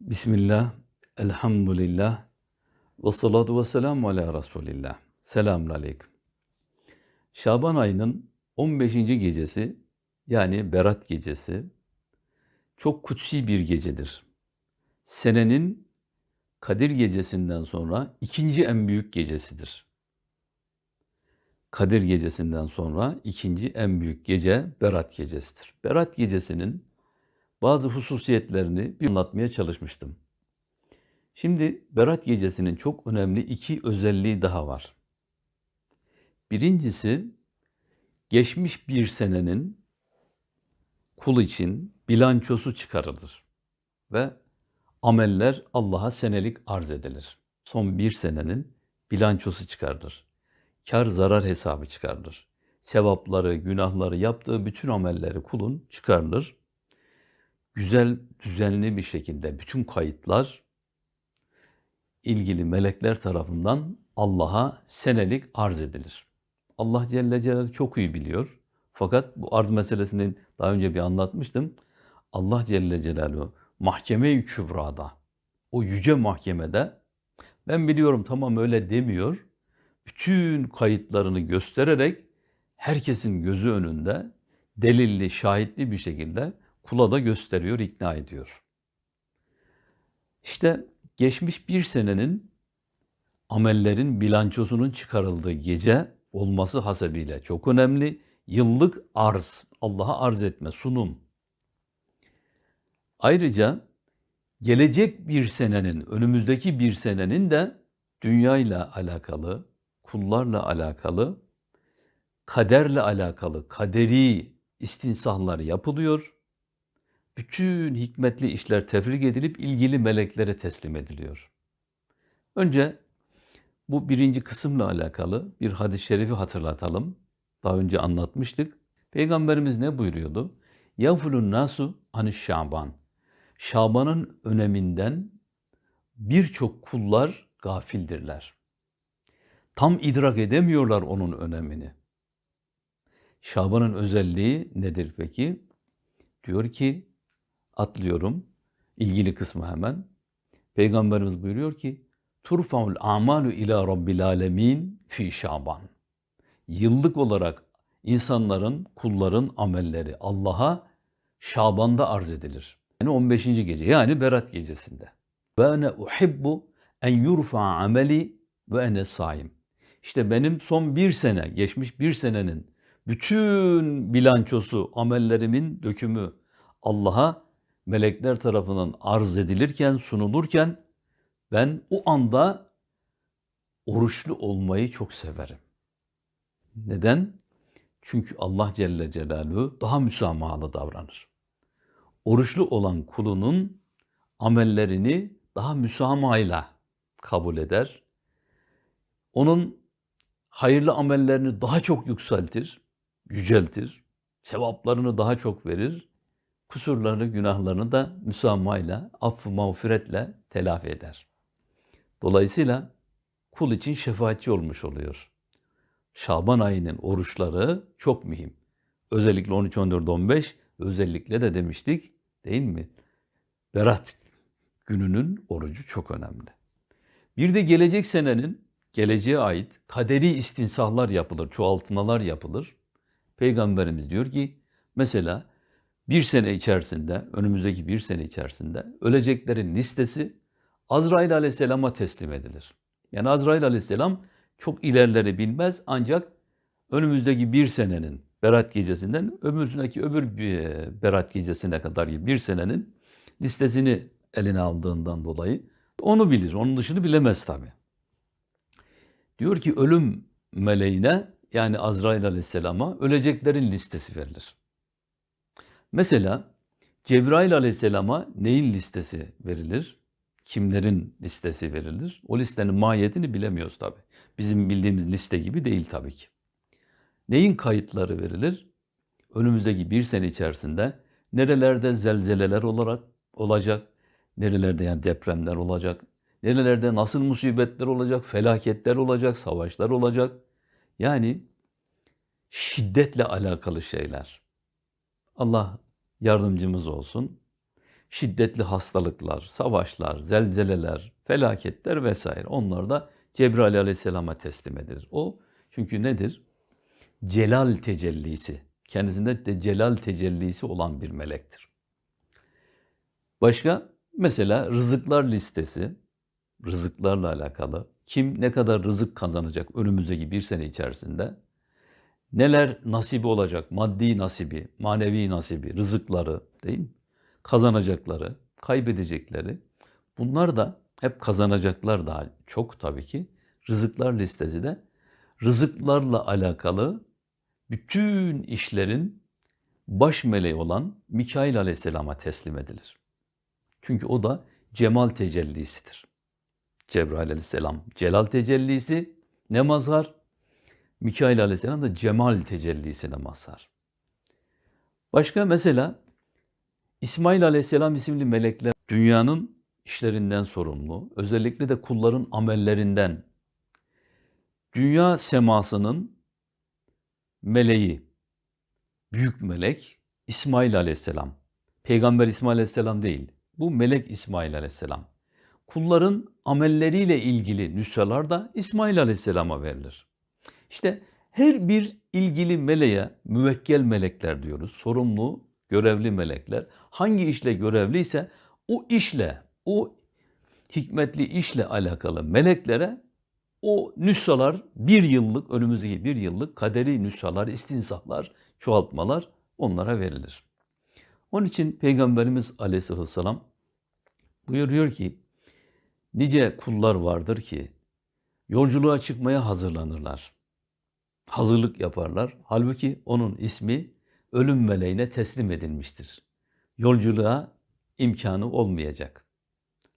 Bismillah, elhamdülillah, ve salatu ve selamu ala Resulillah. Selamun aleyküm. Şaban ayının 15. gecesi, yani Berat gecesi, çok kutsi bir gecedir. Senenin Kadir gecesinden sonra ikinci en büyük gecesidir. Kadir gecesinden sonra ikinci en büyük gece Berat gecesidir. Berat gecesinin bazı hususiyetlerini bir anlatmaya çalışmıştım. Şimdi Berat gecesinin çok önemli iki özelliği daha var. Birincisi geçmiş bir senenin kul için bilançosu çıkarılır ve ameller Allah'a senelik arz edilir. Son bir senenin bilançosu çıkarılır. Kar zarar hesabı çıkarılır. Sevapları, günahları, yaptığı bütün amelleri kulun çıkarılır güzel, düzenli bir şekilde bütün kayıtlar ilgili melekler tarafından Allah'a senelik arz edilir. Allah Celle Celaluhu çok iyi biliyor. Fakat bu arz meselesini daha önce bir anlatmıştım. Allah Celle Celaluhu mahkeme-i kübrada, o yüce mahkemede ben biliyorum tamam öyle demiyor. Bütün kayıtlarını göstererek herkesin gözü önünde delilli, şahitli bir şekilde kula da gösteriyor, ikna ediyor. İşte geçmiş bir senenin amellerin bilançosunun çıkarıldığı gece olması hasebiyle çok önemli. Yıllık arz, Allah'a arz etme, sunum. Ayrıca gelecek bir senenin, önümüzdeki bir senenin de dünyayla alakalı, kullarla alakalı, kaderle alakalı, kaderi istinsahlar yapılıyor bütün hikmetli işler tefrik edilip ilgili meleklere teslim ediliyor. Önce bu birinci kısımla alakalı bir hadis-i şerifi hatırlatalım. Daha önce anlatmıştık. Peygamberimiz ne buyuruyordu? Yavfulun nasu anı şaban. Şaban'ın öneminden birçok kullar gafildirler. Tam idrak edemiyorlar onun önemini. Şaban'ın özelliği nedir peki? Diyor ki atlıyorum. ilgili kısmı hemen. Peygamberimiz buyuruyor ki Turfaul amalu ila rabbil alemin fi şaban. Yıllık olarak insanların, kulların amelleri Allah'a Şaban'da arz edilir. Yani 15. gece yani Berat gecesinde. Ve ene uhibbu en yurfa ameli ve ene saim. İşte benim son bir sene, geçmiş bir senenin bütün bilançosu, amellerimin dökümü Allah'a melekler tarafından arz edilirken, sunulurken ben o anda oruçlu olmayı çok severim. Neden? Çünkü Allah Celle Celaluhu daha müsamahalı davranır. Oruçlu olan kulunun amellerini daha müsamahayla kabul eder. Onun hayırlı amellerini daha çok yükseltir, yüceltir. Sevaplarını daha çok verir kusurlarını, günahlarını da müsamahayla, affı mağfiretle telafi eder. Dolayısıyla kul için şefaatçi olmuş oluyor. Şaban ayının oruçları çok mühim. Özellikle 13, 14, 15 özellikle de demiştik değil mi? Berat gününün orucu çok önemli. Bir de gelecek senenin geleceğe ait kaderi istinsahlar yapılır, çoğaltmalar yapılır. Peygamberimiz diyor ki mesela bir sene içerisinde, önümüzdeki bir sene içerisinde öleceklerin listesi Azrail aleyhisselama teslim edilir. Yani Azrail aleyhisselam çok ilerleri bilmez ancak önümüzdeki bir senenin Berat gecesinden ömründeki öbür bir Berat gecesine kadar bir senenin listesini eline aldığından dolayı onu bilir. Onun dışını bilemez tabi. Diyor ki ölüm meleğine yani Azrail aleyhisselama öleceklerin listesi verilir. Mesela Cebrail aleyhisselama neyin listesi verilir? Kimlerin listesi verilir? O listenin mahiyetini bilemiyoruz tabi. Bizim bildiğimiz liste gibi değil tabii ki. Neyin kayıtları verilir? Önümüzdeki bir sene içerisinde nerelerde zelzeleler olarak olacak, nerelerde yani depremler olacak, nerelerde nasıl musibetler olacak, felaketler olacak, savaşlar olacak. Yani şiddetle alakalı şeyler. Allah yardımcımız olsun. şiddetli hastalıklar, savaşlar, zelzeleler, felaketler vesaire onlar da Cebrail aleyhisselama teslim edilir. O çünkü nedir? Celal tecellisi. Kendisinde de celal tecellisi olan bir melektir. Başka mesela rızıklar listesi, rızıklarla alakalı kim ne kadar rızık kazanacak önümüzdeki bir sene içerisinde neler nasibi olacak, maddi nasibi, manevi nasibi, rızıkları değil mi? Kazanacakları, kaybedecekleri. Bunlar da hep kazanacaklar daha çok tabii ki. Rızıklar listesi de rızıklarla alakalı bütün işlerin baş meleği olan Mikail Aleyhisselam'a teslim edilir. Çünkü o da cemal tecellisidir. Cebrail Aleyhisselam celal tecellisi ne mazhar? Mikail Aleyhisselam da cemal tecellisine mazhar. Başka mesela İsmail Aleyhisselam isimli melekler dünyanın işlerinden sorumlu. Özellikle de kulların amellerinden. Dünya semasının meleği, büyük melek İsmail Aleyhisselam. Peygamber İsmail Aleyhisselam değil. Bu melek İsmail Aleyhisselam. Kulların amelleriyle ilgili nüshalar da İsmail Aleyhisselam'a verilir. İşte her bir ilgili meleğe müvekkel melekler diyoruz. Sorumlu, görevli melekler. Hangi işle görevliyse o işle, o hikmetli işle alakalı meleklere o nüshalar bir yıllık, önümüzdeki bir yıllık kaderi nüshalar, istinsahlar, çoğaltmalar onlara verilir. Onun için Peygamberimiz aleyhisselam buyuruyor ki, nice kullar vardır ki yolculuğa çıkmaya hazırlanırlar. Hazırlık yaparlar. Halbuki onun ismi ölüm meleğine teslim edilmiştir. Yolculuğa imkanı olmayacak.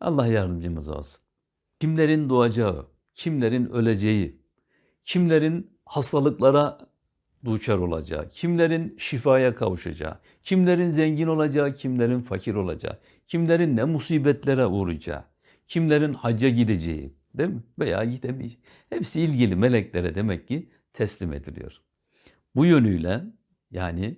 Allah yardımcımız olsun. Kimlerin doğacağı, kimlerin öleceği, kimlerin hastalıklara duçar olacağı, kimlerin şifaya kavuşacağı, kimlerin zengin olacağı, kimlerin fakir olacağı, kimlerin ne musibetlere uğrayacağı, kimlerin hacca gideceği, değil mi? Veya gidemeyeceği. Hepsi ilgili meleklere demek ki teslim ediliyor. Bu yönüyle yani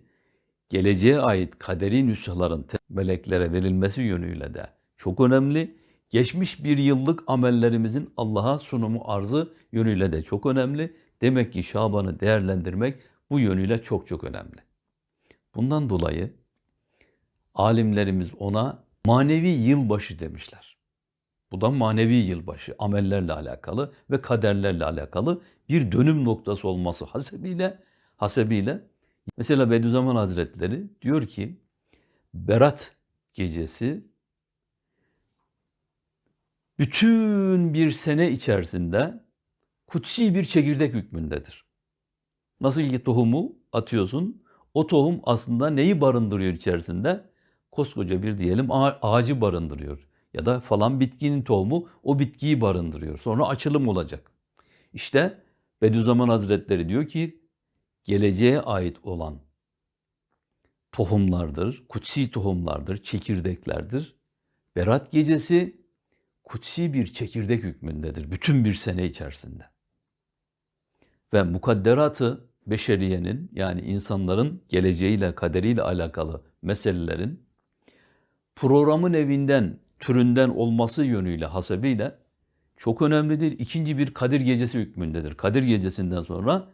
geleceğe ait kaderi nüshaların meleklere verilmesi yönüyle de çok önemli. Geçmiş bir yıllık amellerimizin Allah'a sunumu arzı yönüyle de çok önemli. Demek ki Şaban'ı değerlendirmek bu yönüyle çok çok önemli. Bundan dolayı alimlerimiz ona manevi yılbaşı demişler. Bu da manevi yılbaşı, amellerle alakalı ve kaderlerle alakalı bir dönüm noktası olması hasebiyle hasebiyle mesela Bediüzzaman Hazretleri diyor ki Berat gecesi bütün bir sene içerisinde kutsi bir çekirdek hükmündedir. Nasıl ki tohumu atıyorsun, o tohum aslında neyi barındırıyor içerisinde? Koskoca bir diyelim ağacı barındırıyor. Ya da falan bitkinin tohumu o bitkiyi barındırıyor. Sonra açılım olacak. İşte Bediüzzaman Hazretleri diyor ki geleceğe ait olan tohumlardır, kutsi tohumlardır, çekirdeklerdir. Berat gecesi kutsi bir çekirdek hükmündedir bütün bir sene içerisinde. Ve mukadderatı beşeriyenin yani insanların geleceğiyle, kaderiyle alakalı meselelerin programın evinden, türünden olması yönüyle, hasebiyle çok önemlidir. İkinci bir Kadir Gecesi hükmündedir. Kadir Gecesi'nden sonra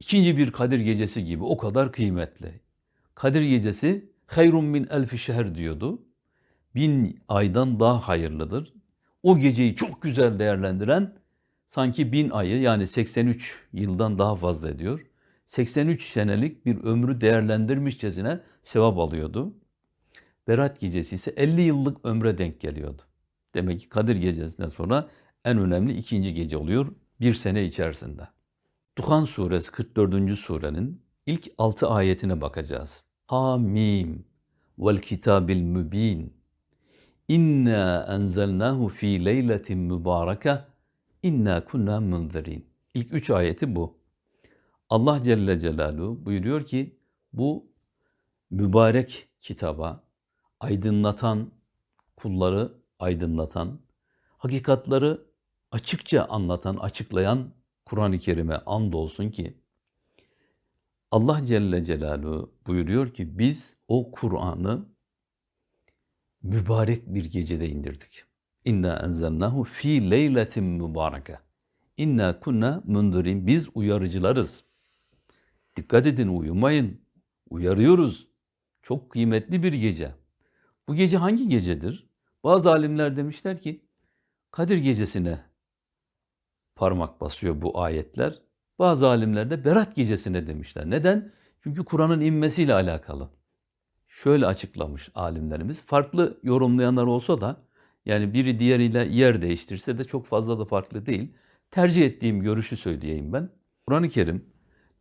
ikinci bir Kadir Gecesi gibi o kadar kıymetli. Kadir Gecesi hayrun min elfi şehr diyordu. Bin aydan daha hayırlıdır. O geceyi çok güzel değerlendiren sanki bin ayı yani 83 yıldan daha fazla ediyor. 83 senelik bir ömrü değerlendirmişçesine sevap alıyordu. Berat gecesi ise 50 yıllık ömre denk geliyordu. Demek ki Kadir gecesinden sonra en önemli ikinci gece oluyor bir sene içerisinde. Duhan suresi 44. surenin ilk 6 ayetine bakacağız. Hamim vel kitabil mübin. İnna enzelnahu fi leyletin mübareke. İnna kunna munzirin. İlk üç ayeti bu. Allah Celle Celaluhu buyuruyor ki bu mübarek kitaba aydınlatan kulları aydınlatan, hakikatları açıkça anlatan, açıklayan Kur'an-ı Kerim'e andolsun ki Allah Celle Celaluhu buyuruyor ki biz o Kur'an'ı mübarek bir gecede indirdik. İnna enzelnahu fi leyletin mübareke. İnna kunna mundirin. Biz uyarıcılarız. Dikkat edin uyumayın. Uyarıyoruz. Çok kıymetli bir gece. Bu gece hangi gecedir? Bazı alimler demişler ki Kadir gecesine parmak basıyor bu ayetler. Bazı alimler de Berat gecesine demişler. Neden? Çünkü Kur'an'ın inmesiyle alakalı. Şöyle açıklamış alimlerimiz. Farklı yorumlayanlar olsa da yani biri diğeriyle yer değiştirse de çok fazla da farklı değil. Tercih ettiğim görüşü söyleyeyim ben. Kur'an-ı Kerim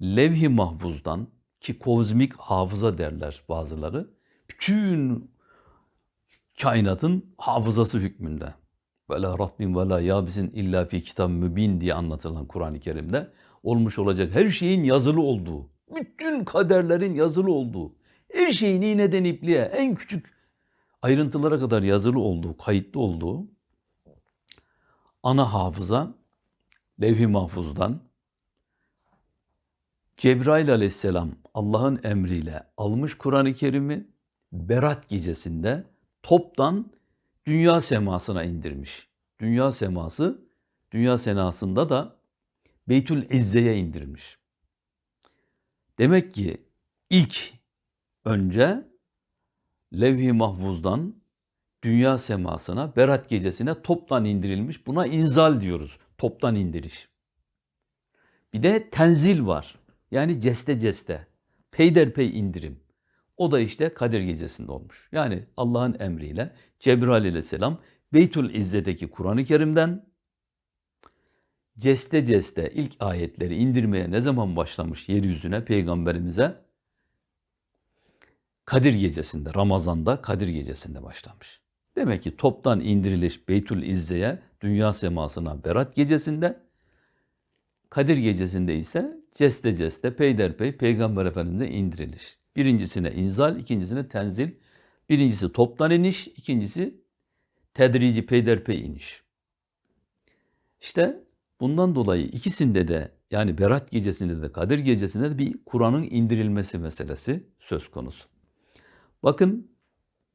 levh-i mahfuzdan ki kozmik hafıza derler bazıları. Bütün kainatın hafızası hükmünde. Ve la rahmin ve la yabisin illa fi kitab mübin diye anlatılan Kur'an-ı Kerim'de olmuş olacak her şeyin yazılı olduğu, bütün kaderlerin yazılı olduğu, her şeyin iğneden ipliğe en küçük ayrıntılara kadar yazılı olduğu, kayıtlı olduğu ana hafıza levh-i mahfuzdan Cebrail aleyhisselam Allah'ın emriyle almış Kur'an-ı Kerim'i Berat gecesinde toptan dünya semasına indirmiş. Dünya seması, dünya senasında da Beytül İzze'ye indirmiş. Demek ki ilk önce levh-i mahfuzdan dünya semasına, Berat gecesine toptan indirilmiş. Buna inzal diyoruz. Toptan indiriş. Bir de tenzil var. Yani ceste ceste. Peyderpey indirim. O da işte Kadir gecesinde olmuş. Yani Allah'ın emriyle Cebrail aleyhisselam Beytül İzze'deki Kur'an-ı Kerim'den ceste ceste ilk ayetleri indirmeye ne zaman başlamış yeryüzüne peygamberimize? Kadir gecesinde, Ramazan'da Kadir gecesinde başlamış. Demek ki toptan indiriliş Beytül İzze'ye, dünya semasına Berat gecesinde, Kadir gecesinde ise ceste ceste, peyderpey Peygamber Efendimiz'e indiriliş. Birincisine inzal, ikincisine tenzil. Birincisi toptan iniş, ikincisi tedrici peyderpey iniş. İşte bundan dolayı ikisinde de yani Berat gecesinde de Kadir gecesinde de bir Kur'an'ın indirilmesi meselesi söz konusu. Bakın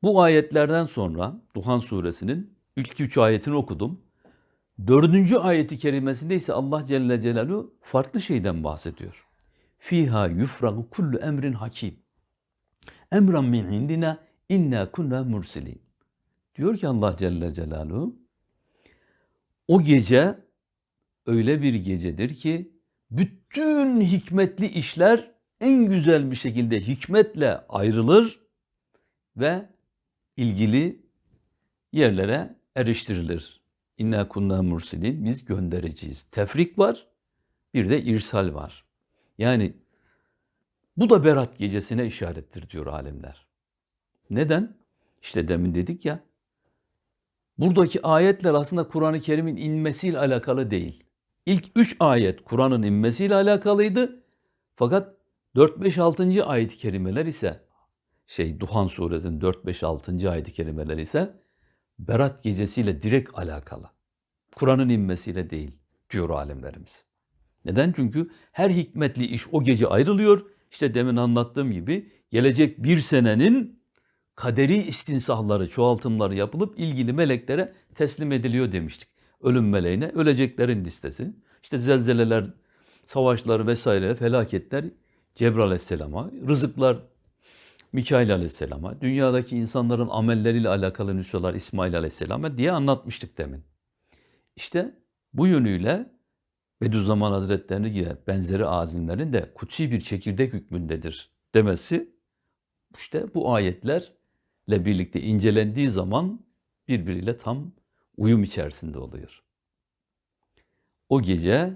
bu ayetlerden sonra Duhan suresinin ilk üç ayetini okudum. Dördüncü ayeti kerimesinde ise Allah Celle Celaluhu farklı şeyden bahsediyor. Fiha yufragu kullu emrin hakim. Emran min indina inna kunna mursilin. Diyor ki Allah Celle Celaluhu o gece öyle bir gecedir ki bütün hikmetli işler en güzel bir şekilde hikmetle ayrılır ve ilgili yerlere eriştirilir. İnna kunna mursilin. Biz göndereceğiz. Tefrik var. Bir de irsal var. Yani bu da Berat gecesine işarettir diyor alimler. Neden? İşte demin dedik ya. Buradaki ayetler aslında Kur'an-ı Kerim'in inmesiyle alakalı değil. İlk üç ayet Kur'an'ın inmesiyle alakalıydı. Fakat 4, 5, 6. ayet-i kerimeler ise şey Duhan suresinin 4, 5, 6. ayet-i kerimeler ise Berat gecesiyle direkt alakalı. Kur'an'ın inmesiyle değil diyor alimlerimiz. Neden? Çünkü her hikmetli iş o gece ayrılıyor. İşte demin anlattığım gibi gelecek bir senenin kaderi istinsahları, çoğaltımları yapılıp ilgili meleklere teslim ediliyor demiştik. Ölüm meleğine öleceklerin listesi. İşte zelzeleler, savaşlar vesaire felaketler Cebrail aleyhisselama, rızıklar Mikail aleyhisselama, dünyadaki insanların amelleriyle alakalı nüshalar İsmail aleyhisselama diye anlatmıştık demin. İşte bu yönüyle Bediüzzaman Hazretlerini gibi benzeri azimlerin de kutsi bir çekirdek hükmündedir demesi işte bu ayetlerle birlikte incelendiği zaman birbiriyle tam uyum içerisinde oluyor. O gece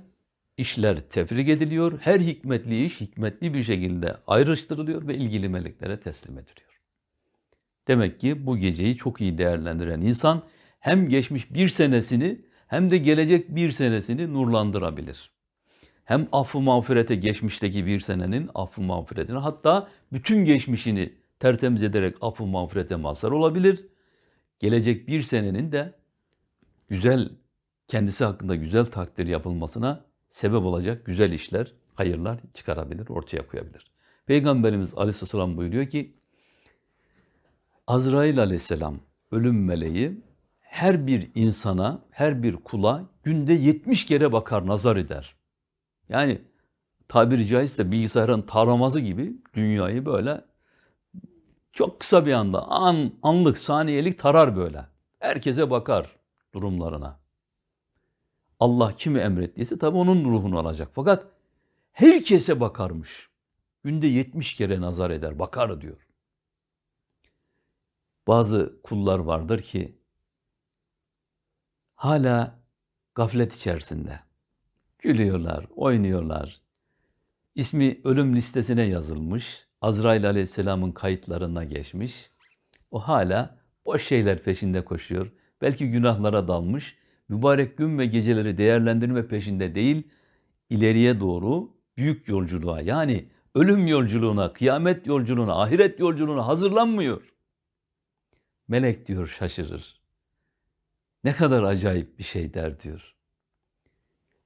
işler tefrik ediliyor, her hikmetli iş hikmetli bir şekilde ayrıştırılıyor ve ilgili meleklere teslim ediliyor. Demek ki bu geceyi çok iyi değerlendiren insan hem geçmiş bir senesini hem de gelecek bir senesini nurlandırabilir. Hem affı mağfirete geçmişteki bir senenin affı mağfiretine hatta bütün geçmişini tertemiz ederek affı mağfirete mazhar olabilir. Gelecek bir senenin de güzel kendisi hakkında güzel takdir yapılmasına sebep olacak güzel işler, hayırlar çıkarabilir, ortaya koyabilir. Peygamberimiz Aleyhisselam buyuruyor ki Azrail Aleyhisselam ölüm meleği her bir insana, her bir kula günde 70 kere bakar, nazar eder. Yani tabiri caizse bilgisayarın taraması gibi dünyayı böyle çok kısa bir anda an, anlık, saniyelik tarar böyle. Herkese bakar durumlarına. Allah kimi emrettiyse tabii onun ruhunu alacak. Fakat herkese bakarmış. Günde 70 kere nazar eder, bakar diyor. Bazı kullar vardır ki hala gaflet içerisinde. Gülüyorlar, oynuyorlar. İsmi ölüm listesine yazılmış. Azrail Aleyhisselam'ın kayıtlarına geçmiş. O hala boş şeyler peşinde koşuyor. Belki günahlara dalmış. Mübarek gün ve geceleri değerlendirme peşinde değil, ileriye doğru büyük yolculuğa yani ölüm yolculuğuna, kıyamet yolculuğuna, ahiret yolculuğuna hazırlanmıyor. Melek diyor şaşırır. Ne kadar acayip bir şey der diyor.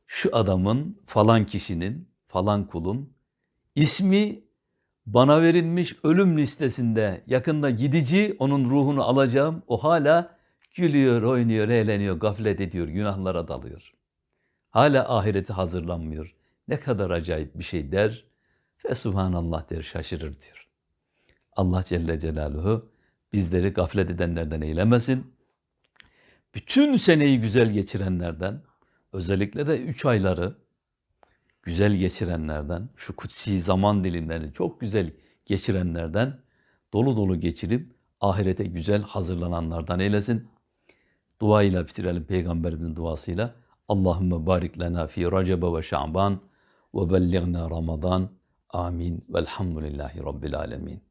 Şu adamın, falan kişinin, falan kulun ismi bana verilmiş ölüm listesinde yakında gidici onun ruhunu alacağım. O hala gülüyor, oynuyor, eğleniyor, gaflet ediyor, günahlara dalıyor. Hala ahireti hazırlanmıyor. Ne kadar acayip bir şey der ve subhanallah der şaşırır diyor. Allah Celle Celaluhu bizleri gaflet edenlerden eylemesin. Bütün seneyi güzel geçirenlerden, özellikle de üç ayları güzel geçirenlerden, şu kutsi zaman dilimlerini çok güzel geçirenlerden, dolu dolu geçirip ahirete güzel hazırlananlardan eylesin. Duayla bitirelim Peygamberimizin duasıyla. Allahümme barik lena fi Recebe ve Şaban ve bellighna Ramazan. Amin. Velhamdülillahi Rabbil alemin.